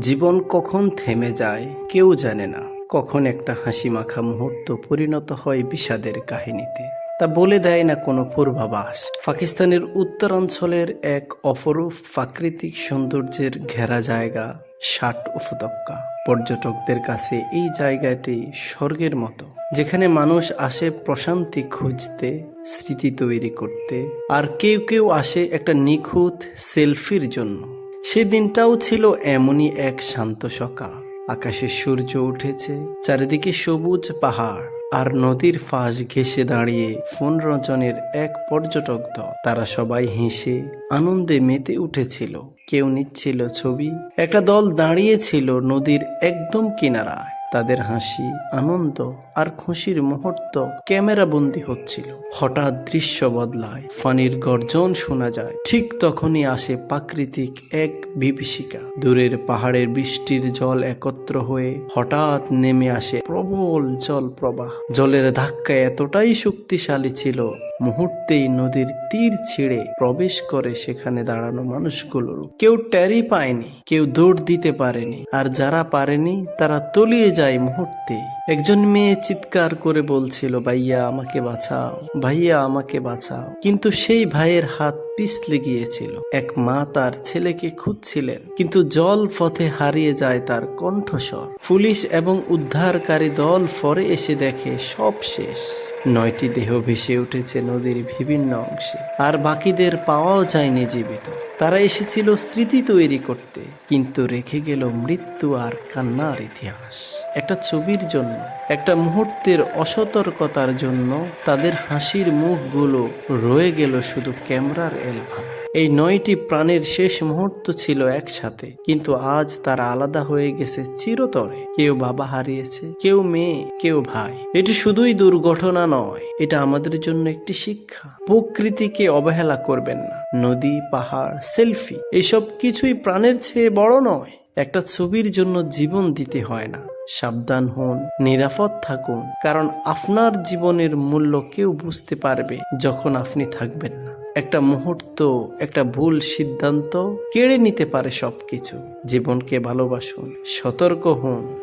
জীবন কখন থেমে যায় কেউ জানে না। কখন একটা হাসি মাখা মুহূর্ত পরিণত হয় বিষাদের কাহিনীতে। তা বলে দেয় না কোনো পূর্বাভাস। পাকিস্তানের উত্তরাঞ্চলের এক অপরূপ প্রাকৃতিক সৌন্দর্যের ঘেরা জায়গা, ষাট উপত্যকা। পর্যটকদের কাছে এই জায়গাটি স্বর্গের মতো, যেখানে মানুষ আসে প্রশান্তি খুঁজতে, স্মৃতি তৈরি করতে, আর কেউ কেউ আসে একটা নিখুঁত সেলফির জন্য। সেদিনটাও ছিল এমনই এক শান্ত সকাল। আকাশে সূর্য উঠেছে, চারিদিকে সবুজ পাহাড়, আর নদীর ফাঁস ঘেসে দাঁড়িয়ে ফোন রচনের এক পর্যটক দল। তারা সবাই হেসে আনন্দে মেতে উঠেছিল। কেউ নিচ্ছিল ছবি। একটা দল দাঁড়িয়েছিল নদীর একদম কিনারায়। তাদের হাসি, আনন্দ আর খুশির মুহূর্ত ক্যামেরা বন্দি হচ্ছিল। হঠাৎ দৃশ্য বদলায়, ফানির গর্জন শোনা যায়। ঠিক তখনই আসে প্রাকৃতিক এক বিভীষিকা। দূরের পাহাড়ের বৃষ্টির জল একত্র হয়ে হঠাৎ নেমে আসে প্রবল জল প্রবাহ জলের ধাক্কা এতটাই শক্তিশালী ছিল মুহূর্তেই নদীর তীর ছিঁড়ে প্রবেশ করে সেখানে দাঁড়ানো মানুষগুলোর। কেউ ট্যারি পায়নি, কেউ দৌড় দিতে পারেনি, আর যারা পারেনি, তারা তলিয়ে যায় মুহূর্তে। একজন মেয়ে চিৎকার করে বলছিল, ভাইয়া, আমাকে বাঁচাও, ভাইয়া, আমাকে বাঁচাও। কিন্তু সেই ভাইয়ের হাত পিছলে গিয়েছিল। এক মা তার ছেলেকে খুঁজছিলেন, কিন্তু জল পথে হারিয়ে যায় তার কণ্ঠস্বর। পুলিশ এবং উদ্ধারকারী দল ফরে এসে দেখে সব শেষ। নয়টি দেহ ভেসে উঠেছে নদীর বিভিন্ন অংশে। আর বাকিদের পাওয়াও যায়নি জীবিত। তারা এসেছিল স্মৃতি তৈরি করতে, কিন্তু রেখে গেল মৃত্যু আর কান্নার ইতিহাস। একটা ছবির জন্য, একটা মুহূর্তের অসতর্কতার জন্য তাদের হাসির মুখগুলো রয়ে গেল শুধু ক্যামেরার এলভাম এই নয়টি প্রাণের শেষ মুহূর্ত ছিল একসাথে, কিন্তু আজ তারা আলাদা হয়ে গেছে চিরতরে। কেউ বাবা হারিয়েছে, কেউ মেয়ে, কেউ ভাই। এটি শুধুই দুর্ঘটনা নয়, এটা আমাদের জন্য একটি শিক্ষা। প্রকৃতিকে অবহেলা করবেন না। নদী, পাহাড়, সেলফি, এসব কিছুই প্রাণের চেয়ে বড় নয়। একটা ছবির জন্য জীবন দিতে হয় না। সাবধান হন, নিরাপদ থাকুন, কারণ আপনার জীবনের মূল্য কেউ বুঝতে পারবে যখন আপনি থাকবেন না। একটা মুহূর্ত একটা ভুল সিদ্ধান্ত কেড়ে নিতে পারে সবকিছু। জীবনকে ভালোবাসুন সতর্ক হন।